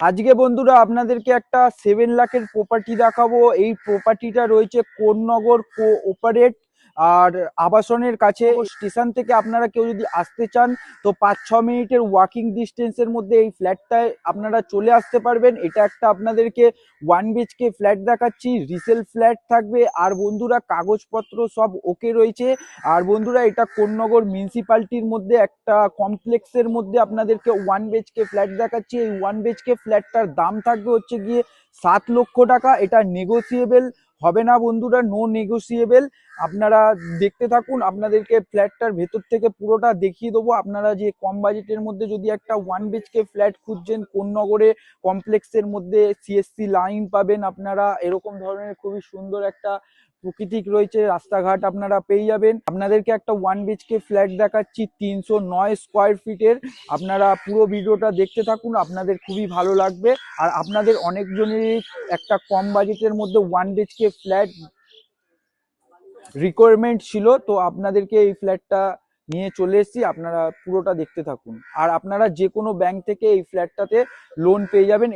আজকে বন্ধুরা আপনাদেরকে একটা সেভেন লাখের প্রপার্টি দেখাবো। এই প্রপার্টিটা রয়েছে কোন নগর কো অপারেট আর আবাসনের কাছে স্টেশন থেকে আপনারা কেউ যদি আসতে চান তো পাঁচ ছ মিনিটের ওয়াকিং ডিস্টেন্সের মধ্যে এই ফ্ল্যাটটায় আপনারা চলে আসতে পারবেন। এটা একটা আপনাদেরকে ওয়ান বিএচকে ফ্ল্যাট দেখাচ্ছি। রিসেল ফ্ল্যাট থাকবে। আর বন্ধুরা কাগজপত্র সব ওকে রয়েছে। আর বন্ধুরা এটা কোন্নগর মিউনিসিপালিটির মধ্যে একটা কমপ্লেক্সের মধ্যে আপনাদেরকে ওয়ান বিএচকে ফ্ল্যাট দেখাচ্ছি। এই ওয়ান বিএচকে ফ্ল্যাটটার দাম থাকবে হচ্ছে গিয়ে সাত লক্ষ টাকা। এটা নেগোসিয়েবল হবে না বন্ধুরা নো নেগোসিয়েবল আপনারা দেখতে থাকুন, আপনাদেরকে ফ্ল্যাটটার ভেতর থেকে পুরোটা দেখিয়ে দেবো। আপনারা যে কম বাজেটের মধ্যে যদি একটা ওয়ান বিএচকে ফ্ল্যাট খুঁজছেন কোন নগরে কমপ্লেক্সের মধ্যে সিএসসি লাইন পাবেন আপনারা। এরকম ধরনের খুবই সুন্দর একটা প্রকৃতিক রয়েছে, রাস্তাঘাট আপনারা পেয়ে যাবেন। আপনাদেরকে একটা ওয়ান বিএচকে ফ্ল্যাট দেখাচ্ছি, তিনশো নয় স্কোয়ার ফিটের আপনারা পুরো ভিডিওটা দেখতে থাকুন, আপনাদের খুবই ভালো লাগবে। আর আপনাদের অনেকজনেরই একটা কম বাজেটের মধ্যে ওয়ান বিএচকে ফ্ল্যাট রিকোয়ারমেন্ট ছিল, তো আপনাদেরকে এই ফ্ল্যাটটা নিয়ে চলে এসেছি, আপনারা পুরোটা দেখতে থাকুন। আর আপনারা যে কোনো ব্যাংক থেকে এই ফ্ল্যাটটাতে লোন পেয়ে যাবেন